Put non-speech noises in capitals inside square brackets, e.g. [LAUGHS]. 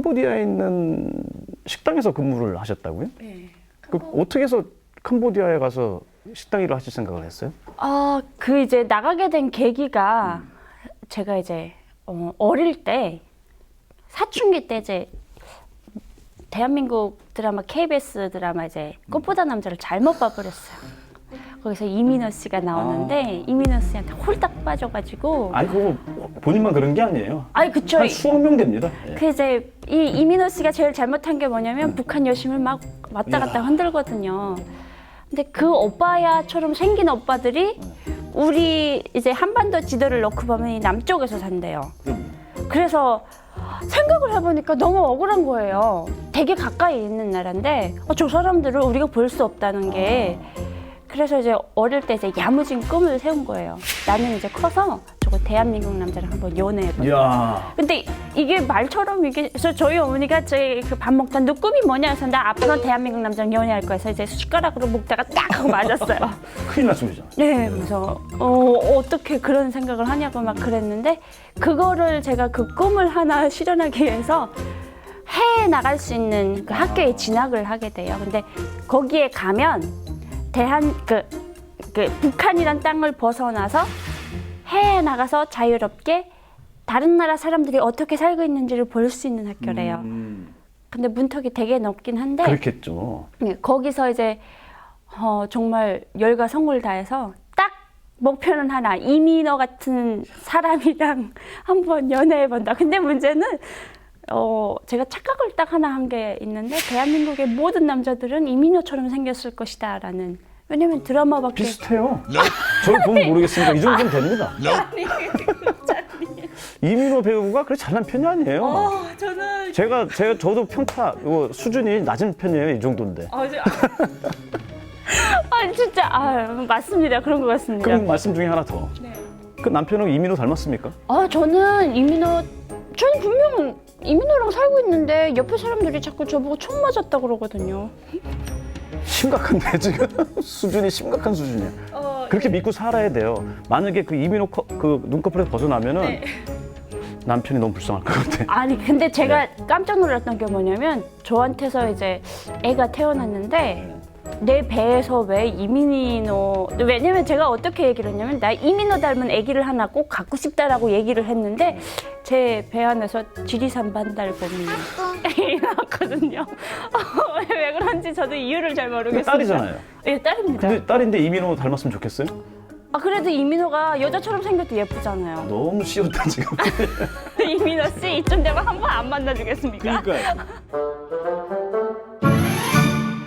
캄보디아에 있는 식당에서 근무를 하셨다고요? 네. 그 어떻게 해서 캄보디아에 가서 식당 일을 하실 생각을 했어요? 아, 그 이제 나가게 된 계기가 제가 이제 어, 어릴 때 사춘기 때 이제 대한민국 드라마 KBS 드라마 이제 꽃보다 남자를 잘못 봐버렸어요. 거기서 이민호 씨가 나오는데 이민호 씨한테 홀딱 빠져가지고 아니 그거 본인만 그런 게 아니에요. 아니 그쵸 한 수억 명 됩니다. 예. 그 이제 이 이민호 씨가 제일 잘못한 게 뭐냐면 북한 여심을 막 왔다 갔다 흔들거든요. 근데 그 오빠야처럼 생긴 오빠들이 우리 이제 한반도 지도를 놓고 보면 이 남쪽에서 산대요. 그래서 생각을 해보니까 너무 억울한 거예요. 되게 가까이 있는 나라인데 어, 저 사람들을 우리가 볼 수 없다는 게 그래서 이제 어릴 때 이제 야무진 꿈을 세운 거예요. 나는 이제 커서 저거 대한민국 남자랑 한번 연애해봐. 이야. 근데 이게 말처럼 이게 그래서 저희 어머니가 저희 그밥 먹다 너 꿈이 뭐냐 해서 나 앞으로 대한민국 남자랑 연애할 거야 해서 이제 숟가락으로 먹다가 딱 하고 맞았어요. [LAUGHS] 큰일 날 소리죠. 네, 그래서 어, 어떻게 그런 생각을 하냐고 막 그랬는데 그거를 제가 그 꿈을 하나 실현하기 위해서 해외에 나갈 수 있는 그 학교에 진학을 하게 돼요. 근데 거기에 가면 대한 그, 그 북한이란 땅을 벗어나서 해외에 나가서 자유롭게 다른 나라 사람들이 어떻게 살고 있는지를 볼 수 있는 학교래요. 음, 근데 문턱이 되게 높긴 한데 그렇겠죠. 네, 거기서 이제 어, 정말 열과 성을 다해서 딱 목표는 하나 이민호 같은 사람이랑 [LAUGHS] 한번 연애해 본다. 근데 문제는 어, 제가 착각을 딱 하나 한 게 있는데 대한민국의 모든 남자들은 이민호처럼 생겼을 것이다라는 왜냐면 드라마밖에 비슷해요. 저를 보면 모르겠습니다. 이 정도면 됩니다. [LAUGHS] 이민호 배우가 그렇게 잘난 편이 아니에요. 어, 저는 제가 제가 저도 평타 이거 수준이 낮은 편이에요. 이 정도인데. 아, 저, 아 [LAUGHS] 진짜 아 맞습니다 그런 것 같습니다. 그럼 말씀 중에 하나 더. 네. 그 남편하고 이민호 닮았습니까? 아 저는 이민호 저는 분명 이민호랑 살고 있는데 옆에 사람들이 자꾸 저보고 총 맞았다 그러거든요. 심각한데 지금 수준이 심각한 수준이야. 어, 그렇게 믿고 살아야 돼요. 만약에 그 이민호 커, 그 눈꺼풀에서 벗어나면은 네. 남편이 너무 불쌍할 것 같아. 아니 근데 제가 네. 깜짝 놀랐던 게 뭐냐면 저한테서 이제 애가 태어났는데 내 배에서 왜 이민호 왜냐면 제가 어떻게 얘기를 했냐면 나 이민호 닮은 아기를 하나 꼭 갖고 싶다라고 얘기를 했는데 제 배 안에서 지리산 반달곰이 나왔거든요. [LAUGHS] [LAUGHS] 왜 그런지 저도 이유를 잘 근데 모르겠어요. 딸이잖아요. 예, 딸입니다. 근데 딸인데 이민호 닮았으면 좋겠어요? 아 그래도 이민호가 여자처럼 생겨도 예쁘잖아요. 너무 쉬웠다 지금. [LAUGHS] 이민호 씨 이쯤 되면 한 번 안 만나주겠습니까? 그러니까